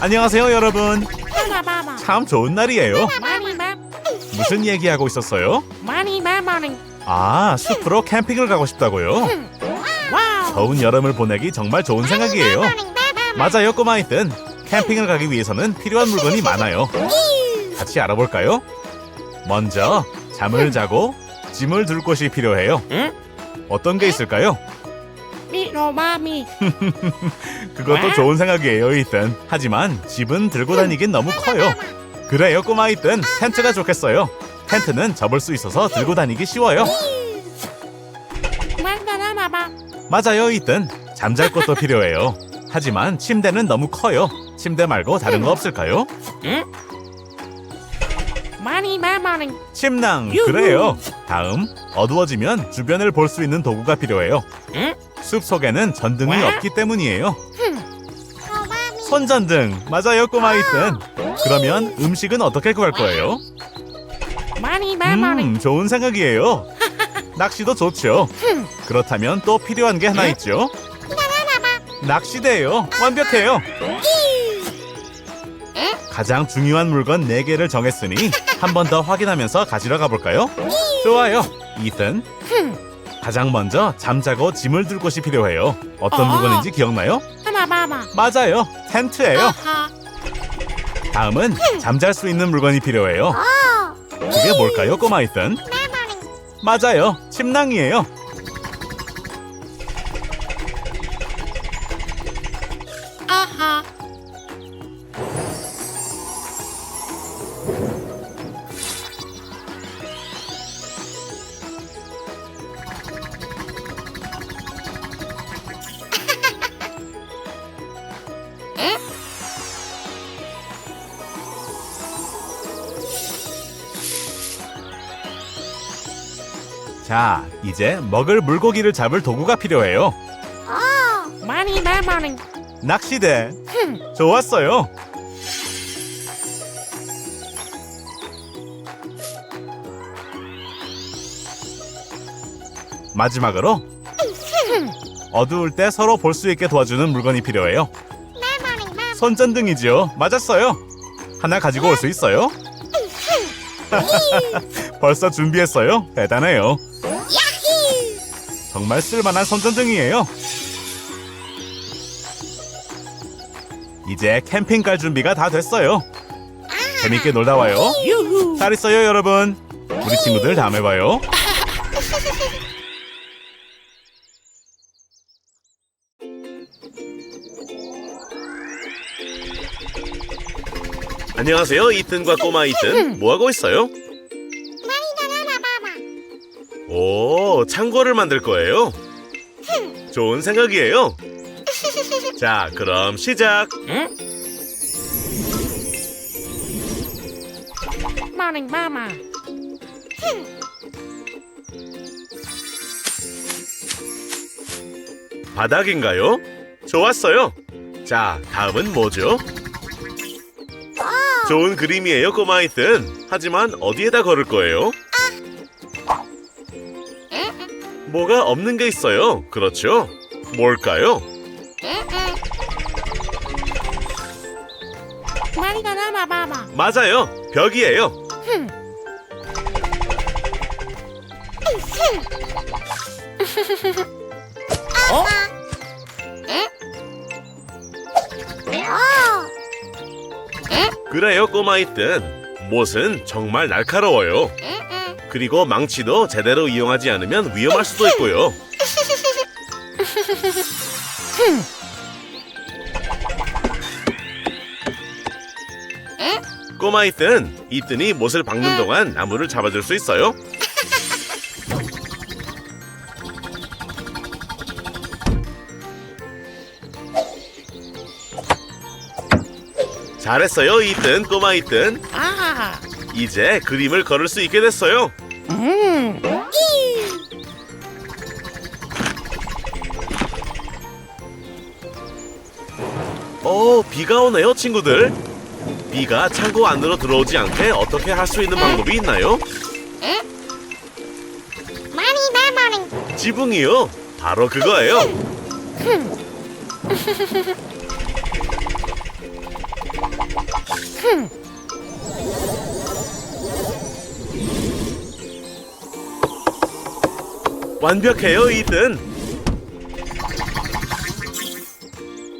안녕하세요, 여러분. 참 좋은 날이에요. 무슨 얘기하고 있었어요? 아, 숲으로 캠핑을 가고 싶다고요? 와우 더운 여름을 보내기 정말 좋은 생각이에요. 맞아요, 꼬마이든. 캠핑을 가기 위해서는 필요한 물건이 많아요. 같이 알아볼까요? 먼저 잠을 자고 짐을 둘 곳이 필요해요. 응? 어떤 게 있을까요? 미로마미 그것도 좋은 생각이에요, 이든. 하지만 집은 들고 다니긴 너무 커요. 그래요, 꼬마 이든. 텐트가 좋겠어요. 텐트는 접을 수 있어서 들고 다니기 쉬워요. 맞아요, 이든. 잠잘 곳도 필요해요. 하지만 침대는 너무 커요. 침대 말고 다른 거 없을까요? 마니바바는 침낭 유후. 그래요. 다음 어두워지면 주변을 볼 수 있는 도구가 필요해요. 응? 숲 속에는 전등이 와? 없기 때문이에요. 손전등 맞아요 꼬마이든. 그러면 음식은 어떻게 구할 거예요? 음 좋은 생각이에요. 낚시도 좋죠. 그렇다면 또 필요한 게 하나 있죠. 낚시대예요. 완벽해요. 가장 중요한 물건 4개를 정했으니 한 번 더 확인하면서 가지러 가볼까요? 좋아요. 이든 가장 먼저 잠자고 짐을 둘 곳이 필요해요. 어떤 어. 물건인지 기억나요? 하나바바 맞아요. 텐트예요. 아하 다음은 잠잘 수 있는 물건이 필요해요. 그게 뭘까요, 꼬마 이든? 맞아요. 침낭이에요. 자, 이제 먹을 물고기를 잡을 도구가 필요해요. 마니바바는 낚시대. 좋았어요. 마지막으로 어두울 때 서로 볼 수 있게 도와주는 물건이 필요해요. 손전등이지요. 맞았어요. 하나 가지고 올 수 있어요? 벌써 준비했어요. 대단해요. 정말 쓸만한 손전등이에요. 이제 캠핑 갈 준비가 다 됐어요. 재밌게 놀다 와요. 유후 잘 있어요, 여러분. 우리 친구들 다음에 봐요. 안녕하세요, 이튼과 꼬마 이튼. 뭐 하고 있어요? 오, 창고를 만들 거예요. 좋은 생각이에요. 자, 그럼 시작. 응? 마니바바 바닥인가요? 좋았어요. 자, 다음은 뭐죠? 좋은 그림이에요, 꼬마이튼. 하지만 어디에다 걸을 거예요? 뭐가 없는 게 있어요. 그렇죠? 뭘까요? 마니바나마바바 맞아요. 벽이에요. 어? 그래요, 꼬마이튼. 못은 정말 날카로워요. 그리고 망치도 제대로 이용하지 않으면 위험할 수도 있고요. 꼬마 이튼, 이튼이 못을 박는 동안 나무를 잡아줄 수 있어요? 잘했어요, 이튼, 꼬마 이튼. 아하 이제 그림을 걸을 수 있게 됐어요. 음 어, 비가 오네요, 친구들. 비가 창고 안으로 들어오지 않게 어떻게 할 수 있는 방법이 있나요? 마니바바는 지붕이요. 바로 그거예요. 완벽해요, 이든.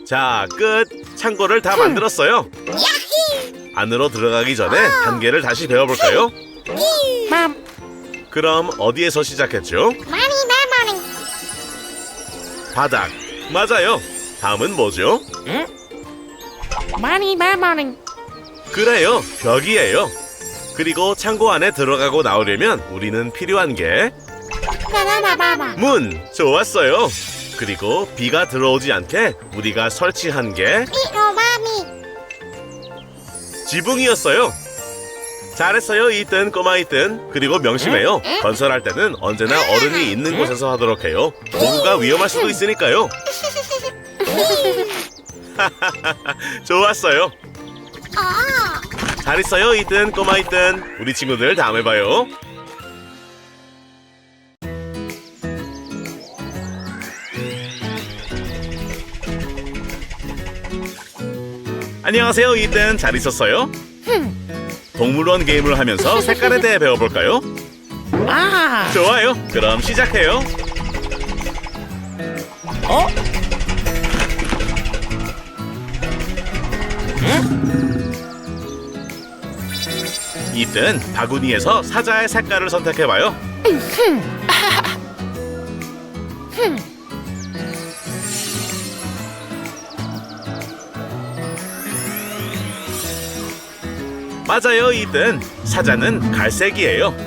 자, 끝. 창고를 다 만들었어요. 안으로 들어가기 전에 단계를 다시 배워볼까요? 맘. 그럼 어디에서 시작했죠? 나 많이. 바닥. 맞아요. 다음은 뭐죠? 나 많이. 그래요. 벽이에요. 그리고 창고 안에 들어가고 나오려면 우리는 필요한 게 나나나바바. 문. 좋았어요. 그리고 비가 들어오지 않게 우리가 설치한 게 미오마미. 지붕이었어요. 잘했어요, 이든 꼬마 이든. 그리고 명심해요. 건설할 때는 언제나 어른이 있는 곳에서 하도록 해요. 도구가 위험할 수도 있으니까요. 좋았어요. 아. 잘했어요, 이든 꼬마 이든. 우리 친구들 다음에 봐요. 안녕하세요, 이든. 잘 있었어요? 동물원 게임을 하면서 색깔에 대해 배워볼까요? 아. 좋아요. 그럼 시작해요. 어? 이든 바구니에서 사자의 색깔을 선택해봐요. 맞아요, 이든 사자는 갈색이에요.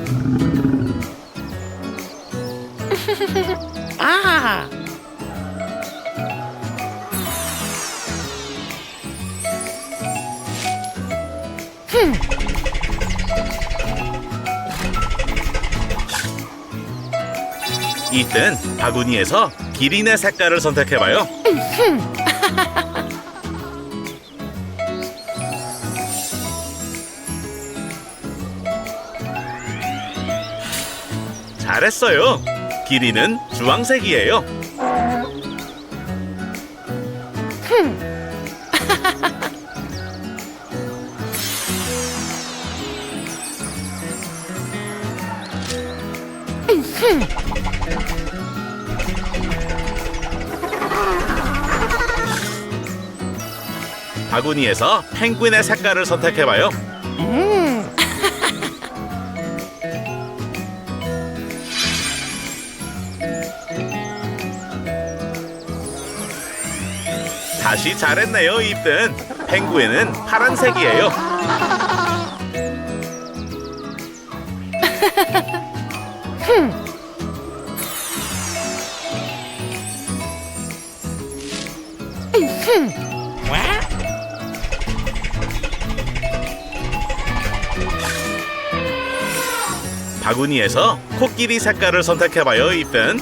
아. 이든 바구니에서 기린의 색깔을 선택해봐요. 잘했어요. 기린은 주황색이에요. 바구니에서 펭귄의 색깔을 선택해봐요. 다시 잘했네요, 이든. 펭귄은 파란색이에요. 와. 바구니에서 코끼리 색깔을 선택해봐요, 이든.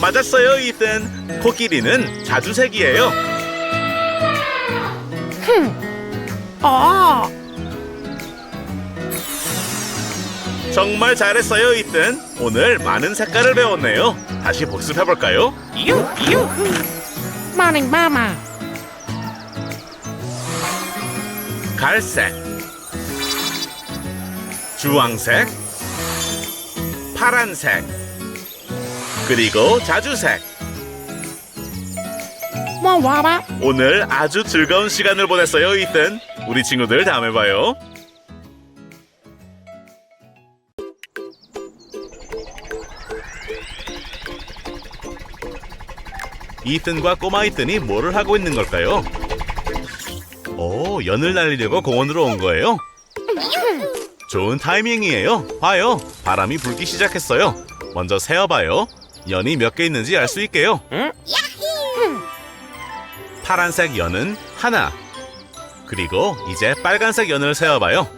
맞았어요, 이든. 코끼리는 자주색이에요. 어. 정말 잘했어요, 이든. 오늘 많은 색깔을 배웠네요. 다시 복습해 볼까요? 유 유. 많이 마마. 갈색, 주황색, 파란색, 그리고 자주색. 뭐 와봐. 오늘 아주 즐거운 시간을 보냈어요, 이든. 우리 친구들 다음에 봐요. 이튼과 꼬마 이튼이 뭐를 하고 있는 걸까요? 오, 연을 날리려고 공원으로 온 거예요? 좋은 타이밍이에요. 봐요. 바람이 불기 시작했어요. 먼저 세어봐요. 연이 몇 개 있는지 알 수 있게요. 파란색 연은 하나. 그리고 이제 빨간색 연을 세어봐요.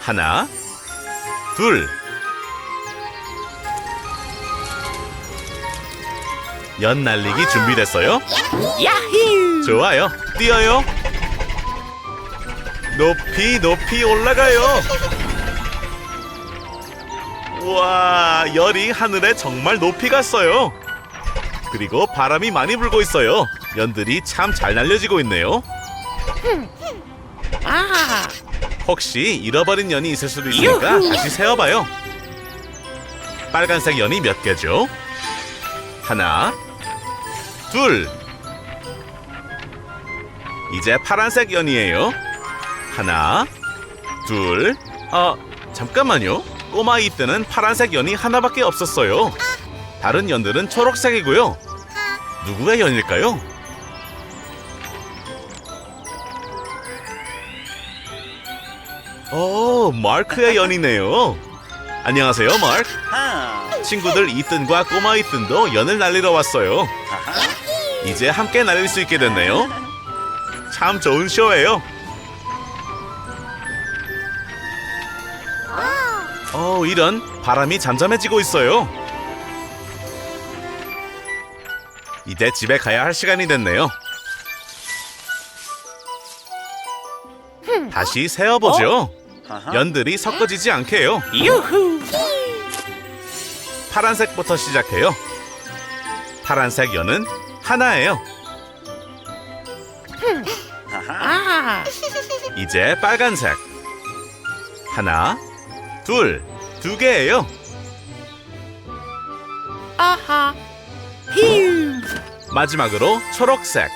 하나, 둘. 연 날리기 준비됐어요? 야히. 좋아요. 뛰어요. 높이 높이 올라가요. 우와, 열이 하늘에 정말 높이 갔어요. 그리고 바람이 많이 불고 있어요. 연들이 참 잘 날려지고 있네요. 아, 혹시 잃어버린 연이 있을 수도 있으니까 유후. 다시 세어봐요. 빨간색 연이 몇 개죠? 하나, 둘. 이제 파란색 연이에요. 하나, 둘. 아, 잠깐만요. 꼬마 이 때는 파란색 연이 하나밖에 없었어요. 다른 연들은 초록색이고요. 누구의 연일까요? 오, 마크의 연이네요. 안녕하세요, 마크. 친구들 이튼과 꼬마 이튼도 연을 날리러 왔어요. 이제 함께 날릴 수 있게 됐네요. 참 좋은 쇼예요. 어, 이런 바람이 잠잠해지고 있어요. 이제 집에 가야 할 시간이 됐네요. 다시 세어보죠. 연들이 섞어지지 않게요. 유후. 파란색부터 시작해요. 파란색 연은 하나예요. 아, 이제 빨간색. 하나, 둘, 두 개예요. 아하. 휴. 마지막으로 초록색.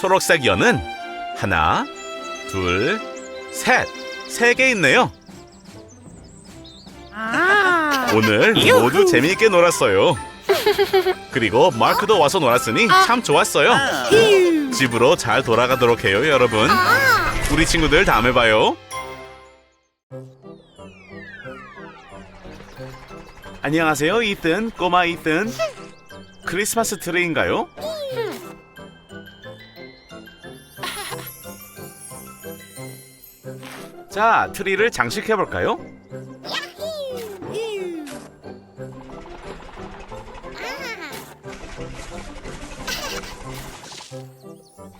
초록색 연은 하나, 둘, 셋. 세 개 있네요. 아, 오늘. 모두 재미있게 놀았어요. 그리고 마크도 와서 놀았으니 참 좋았어요. 휴. 집으로 잘 돌아가도록 해요, 여러분. 우리 친구들 다음에 봐요. 안녕하세요, 이튼. 꼬마 이튼. 크리스마스 트리인가요? 자, 트리를 장식해 볼까요?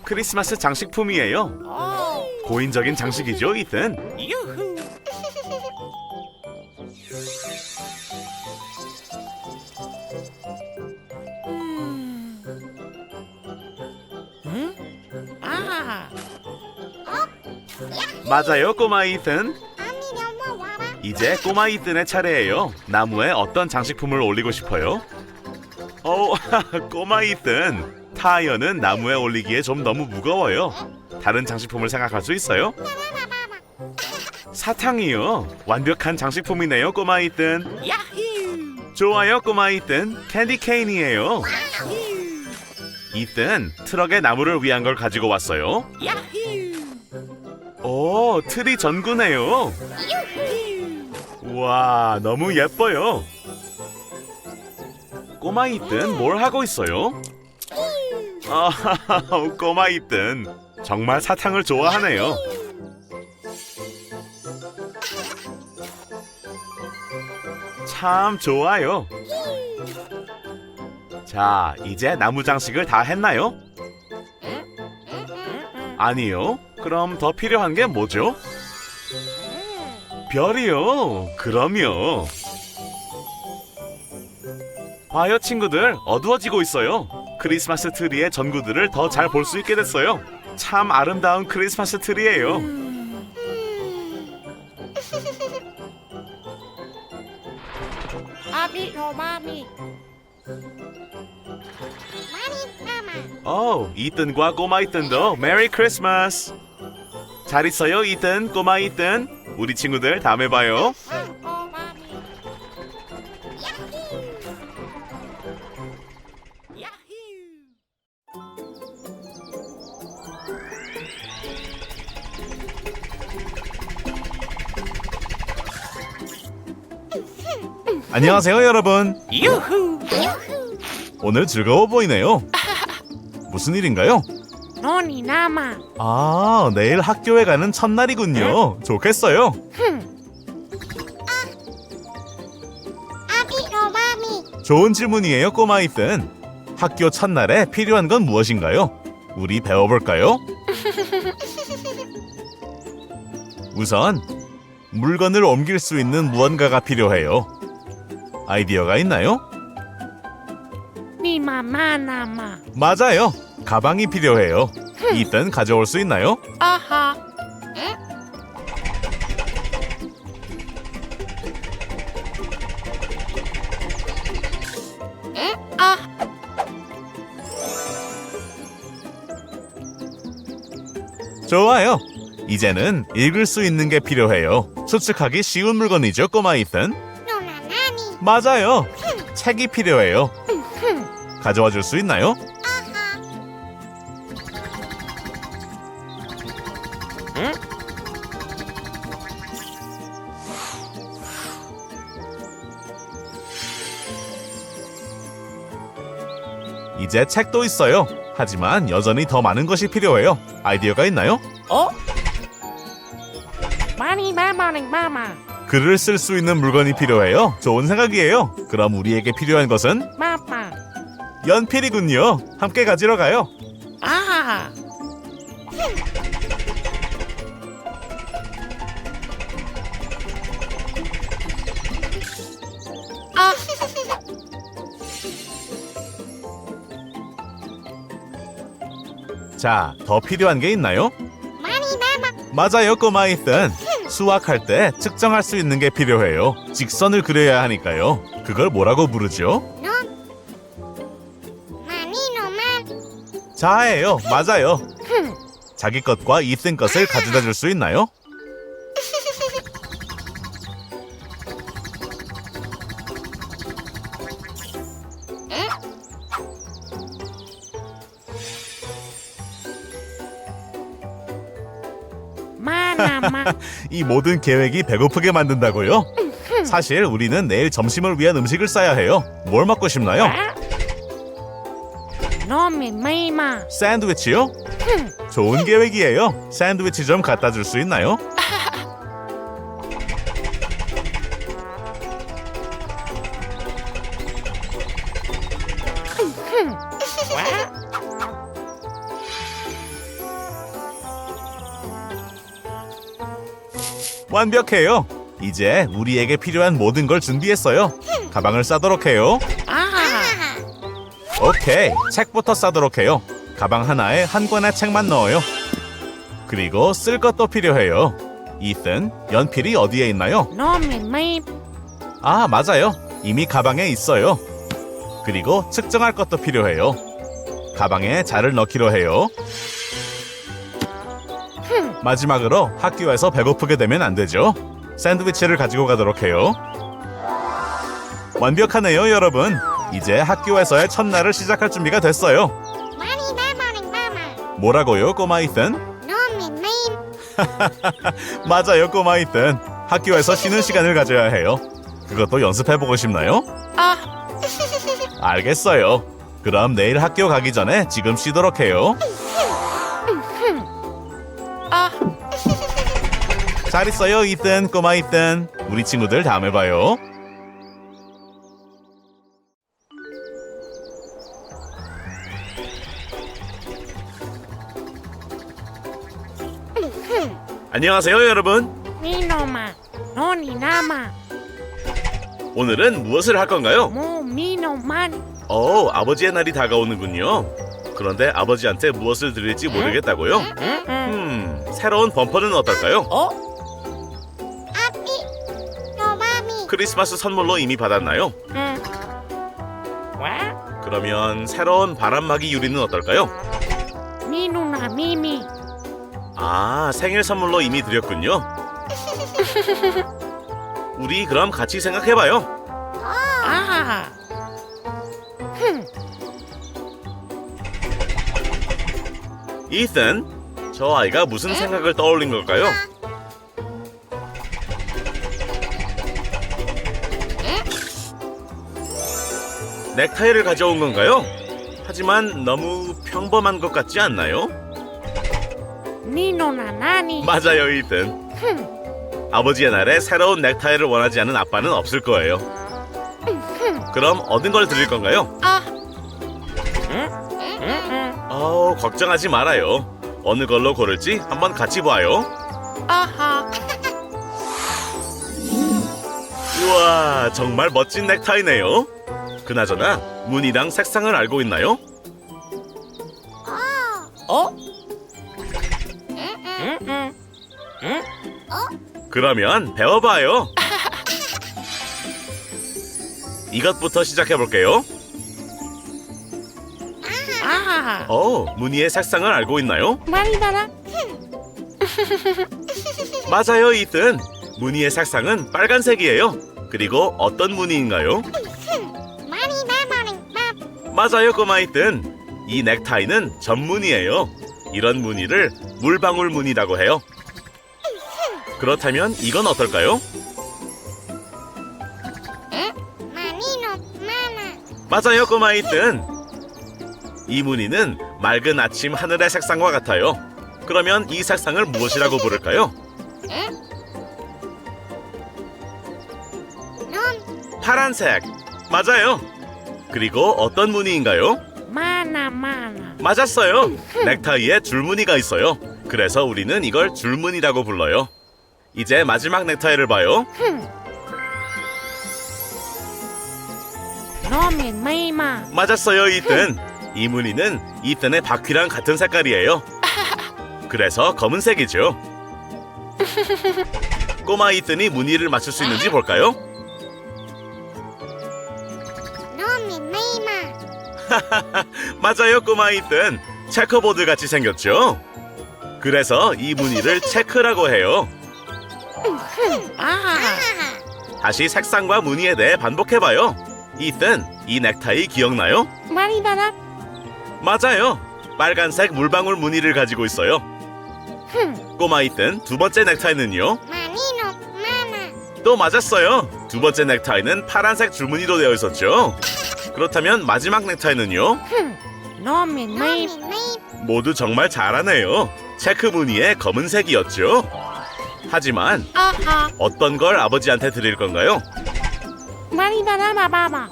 크리스마스 장식품이에요. 오, 고인적인 장식이죠, 이튼. 맞아요, 꼬마 이튼. 이제 꼬마 이튼의 차례예요. 나무에 어떤 장식품을 올리고 싶어요? 어, 꼬마 이튼. 타이어는 나무에 올리기에 좀 너무 무거워요. 다른 장식품을 생각할 수 있어요? 사탕이요. 완벽한 장식품이네요, 꼬마 이튼. 야후. 좋아요, 꼬마 이튼. 캔디 케인이에요. 휴. 이튼 트럭에 나무를 위한 걸 가지고 왔어요. 오, 트리 전구네요. 휴. 와, 너무 예뻐요. 꼬마 이든 뭘 하고 있어요? 아, 꼬마 이든 정말 사탕을 좋아하네요. 참 좋아요. 자, 이제 나무 장식을 다 했나요? 아니요. 그럼 더 필요한 게 뭐죠? 별이요. 그럼요. 봐요, 친구들. 어두워지고 있어요. 크리스마스 트리의 전구들을 더 잘 볼 수 있게 됐어요. 참 아름다운 크리스마스 트리예요. 아비 로마미. 어, 이든과 꼬마 이든도 메리 크리스마스. 잘 있어요, 이든, 꼬마 이든. 우리 친구들 다음에 봐요. 안녕하세요, 여러분. 유후. 오늘 즐거워 보이네요. 무슨 일인가요? 논이 남아. 아, 내일 학교에 가는 첫날이군요. 좋겠어요. 아비 로마미 좋은 질문이에요, 꼬마 이든. 학교 첫날에 필요한 건 무엇인가요? 우리 배워볼까요? 우선 물건을 옮길 수 있는 무언가가 필요해요. 아이디어가 있나요? 니 마마 나마. 맞아요. 가방이 필요해요. 이땐 가져올 수 있나요? 아하. 아, 좋아요. 이제는 읽을 수 있는 게 필요해요. 추측하기 쉬운 물건이죠, 꼬마 이튼. 노나나니. 맞아요. 책이 필요해요. 가져와 줄 수 있나요? 이제 책도 있어요. 하지만 여전히 더 많은 것이 필요해요. 아이디어가 있나요? 어? 마니 마마니 마마. 글을 쓸 수 있는 물건이 필요해요. 좋은 생각이에요. 그럼 우리에게 필요한 것은 마마. 연필이군요. 함께 가지러 가요. 자, 더 필요한 게 있나요? 맞아요, 꼬마 이튼. 수학할 때 측정할 수 있는 게 필요해요. 직선을 그려야 하니까요. 그걸 뭐라고 부르죠? 자예요. 맞아요. 자기 것과 이튼 것을 가져다 줄 수 있나요? 이 모든 계획이 배고프게 만든다고요? 사실 우리는 내일 점심을 위한 음식을 싸야 해요. 뭘 먹고 싶나요? 놈이 메이마. 샌드위치요? 좋은 계획이에요. 샌드위치 좀 갖다 줄 수 있나요? 완벽해요. 이제 우리에게 필요한 모든 걸 준비했어요. 가방을 싸도록 해요. 아하. 오케이, 책부터 싸도록 해요. 가방 하나에 한 권의 책만 넣어요. 그리고 쓸 것도 필요해요. 이튼, 연필이 어디에 있나요? 아, 맞아요. 이미 가방에 있어요. 그리고 측정할 것도 필요해요. 가방에 자를 넣기로 해요. 마지막으로 학교에서 배고프게 되면 안 되죠. 샌드위치를 가지고 가도록 해요. 완벽하네요, 여러분. 이제 학교에서의 첫날을 시작할 준비가 됐어요. 뭐라고요, 꼬마 이튼? 맞아요, 꼬마 이튼. 학교에서 쉬는 시간을 가져야 해요. 그것도 연습해보고 싶나요? 아, 알겠어요. 그럼 내일 학교 가기 전에 지금 쉬도록 해요. 잘 있어요, 이튼, 꼬마 이튼. 우리 친구들 다음에 봐요. 안녕하세요, 여러분. 미노마. 노니 나마. 오늘은 무엇을 할 건가요? 모 미노만. 어, 아버지의 날이 다가오는군요. 그런데 아버지한테 무엇을 드릴지 모르겠다고요? 음, 새로운 범퍼는 어떨까요? 어? 크리스마스 선물로 이미 받았나요? 응. 와? 그러면 새로운 바람막이 유리는 어떨까요? 미 누나 미미. 아, 생일 선물로 이미 드렸군요. 우리 그럼 같이 생각해봐요. 아하. 흠. 이슨, 저 아이가 무슨 생각을 떠올린 걸까요? 넥타이를 가져온 건가요? 하지만 너무 평범한 것 같지 않나요? 니노나 나니. 맞아요, 이든. 아버지의 날에 새로운 넥타이를 원하지 않은 아빠는 없을 거예요. 그럼 얻은 걸 드릴 건가요? 아. 어, 걱정하지 말아요. 어느 걸로 고를지 한번 같이 봐요. 아하. 우와, 정말 멋진 넥타이네요. 그나저나 무늬랑 색상을 알고 있나요? 어? 응, 응. 응? 그러면 배워봐요. 이것부터 시작해 볼게요. 아하. 어, 무늬의 색상을 알고 있나요? 달아. 맞아요, 이튼. 무늬의 색상은 빨간색이에요. 그리고 어떤 무늬인가요? 맞아요, 꼬마 이튼. 이 넥타이는 전무늬예요. 이런 무늬를 물방울 무늬라고 해요. 그렇다면 이건 어떨까요? 맞아요, 꼬마 이튼. 이 무늬는 맑은 아침 하늘의 색상과 같아요. 그러면 이 색상을 무엇이라고 부를까요? 파란색. 맞아요. 그리고 어떤 무늬인가요? 많아, 많아. 맞았어요. 넥타이에 줄무늬가 있어요. 그래서 우리는 이걸 줄무늬라고 불러요. 이제 마지막 넥타이를 봐요. 놈이 메이마. 맞았어요, 이튼. 이 무늬는 이튼의 바퀴랑 같은 색깔이에요. 그래서 검은색이죠. 꼬마 이튼이 무늬를 맞출 수 있는지 볼까요? 맞아요, 꼬마 이튼. 체커보드 같이 생겼죠? 그래서 이 무늬를 체크라고 해요. 아하. 다시 색상과 무늬에 대해 반복해봐요. 이튼, 이 넥타이 기억나요? 많이 달아. 맞아요. 빨간색 물방울 무늬를 가지고 있어요. 흠. 꼬마 이튼, 두 번째 넥타이는요? 또 맞았어요. 두 번째 넥타이는 파란색 줄무늬로 되어 있었죠. 그렇다면 마지막 넥타이는요? 흠. 놈이 메이. 모두 정말 잘하네요. 체크 무늬의 검은색이었죠. 하지만 아하. 어떤 걸 아버지한테 드릴 건가요? 달아, 마바마.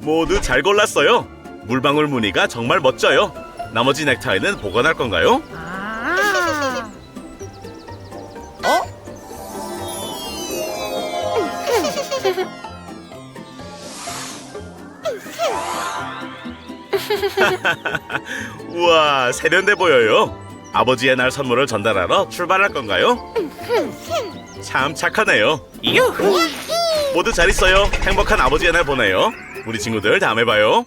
모두 잘 골랐어요. 물방울 무늬가 정말 멋져요. 나머지 넥타이는 보관할 건가요? 우와, 세련돼 보여요. 아버지의 날 선물을 전달하러 출발할 건가요? 참 착하네요. 모두 잘 있어요. 행복한 아버지의 날 보내요. 우리 친구들 다음에 봐요.